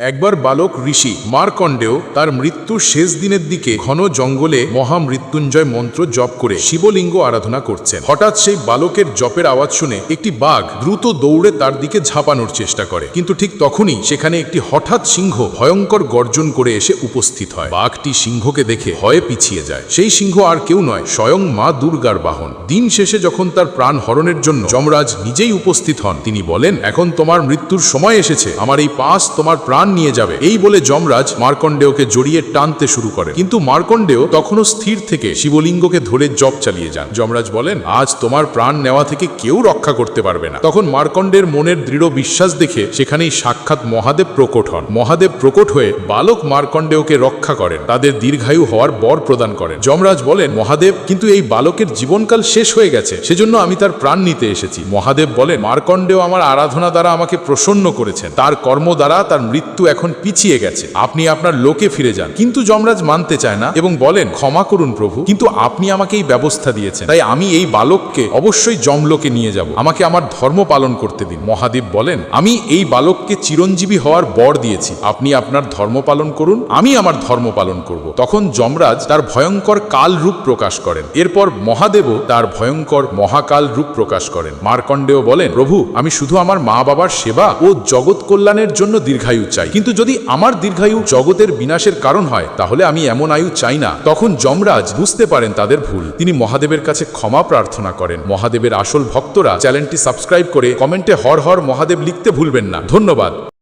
একবার বালক ঋষি মারকণ্ডেও তার মৃত্যুর শেষ দিনের দিকে ঘন জঙ্গলে মহামৃত্যুঞ্জয় মন্ত্র জপ করে শিবলিঙ্গ আরাধনা করছেন। হঠাৎ সেই বালকের জপের আওয়াজ শুনে একটি বাঘ দ্রুত দৌড়ে তার দিকে ঝাঁপানোর চেষ্টা করে। কিন্তু ঠিক তখনই সেখানে একটি হঠাৎ সিংহ ভয়ঙ্কর গর্জন করে এসে উপস্থিত হয়। বাঘটি সিংহকে দেখে ভয়ে পিছিয়ে যায়। সেই সিংহ আর কেউ নয়, স্বয়ং মা দুর্গার বাহন। দিন শেষে যখন তার প্রাণ হরণের জন্য যমরাজ নিজেই উপস্থিত হন, তিনি বলেন, এখন তোমার মৃত্যুর সময় এসেছে। আমার এই পাস তোমার প্রাণ নিয়ে যাবে। এই বলে যমরাজ মার্কণ্ডেয়কে জড়িয়ে টানতে শুরু করে। কিন্তু মার্কণ্ডেয় তখনও স্থির থেকে শিবলিঙ্গকে ধরে জপ চালিয়ে যান। যমরাজ বলেন, আজ তোমার প্রাণ নেওয়া থেকে কেউ রক্ষা করতে পারবে না। তখন মার্কণ্ডের মনের দৃঢ় বিশ্বাস দেখে সেখানেই সাক্ষাৎ মহাদেব প্রকট হন। মহাদেব প্রকট হয়ে বালক মার্কণ্ডেয়কে রক্ষা করেন। তাদের দীর্ঘায়ু হওয়ার বর প্রদান করেন। যমরাজ বলেন, মহাদেব, কিন্তু এই বালকের জীবনকাল শেষ হয়ে গেছে। সেজন্য আমি তার প্রাণ নিতে এসেছি। মহাদেব বলেন, মার্কণ্ডেয় আমার আরাধনা দ্বারা আমাকে প্রসন্ন করেছেন। তার কর্ম দ্বারা তার মৃত্যু এখন পিছিয়ে গেছে। আপনি আপনার লোকে ফিরে যান। কিন্তু যমরাজ মানতে চায় না এবং বলেন, ক্ষমা করুন প্রভু, কিন্তু আপনি আমাকে এই ব্যবস্থা দিয়েছেন। তাই আমি এই বালককে অবশ্যই যমলোকে নিয়ে যাব। আমাকে আমার ধর্ম পালন করতে দিন। মহাদেব বলেন, আমি এই বালককে চিরঞ্জীবী হওয়ার বর দিয়েছি। আপনি আপনার ধর্ম পালন করুন, আমি আমার ধর্ম পালন করব। তখন যমরাজ তার ভয়ঙ্কর কাল রূপ প্রকাশ করেন। এরপর মহাদেবও তার ভয়ঙ্কর মহাকাল রূপ প্রকাশ করেন। মার্কণ্ডেয় বলেন, প্রভু, আমি শুধু আমার মা বাবার সেবা ও জগৎ কল্যাণের জন্য দীর্ঘায়ু চাই কিন্তু যদি আমার দীর্ঘায়ু জগতের বিনাশের কারণ হয়, তাহলে আমি এমন আয়ু চাই না। তখন যমরাজ বুঝতে পারেন তাদের ভুল। তিনি মহাদেবের কাছে ক্ষমা প্রার্থনা করেন। মহাদেবের আসল ভক্তরা চ্যানেলটি সাবস্ক্রাইব করে কমেন্টে হর হর মহাদেব লিখতে ভুলবেন না। ধন্যবাদ।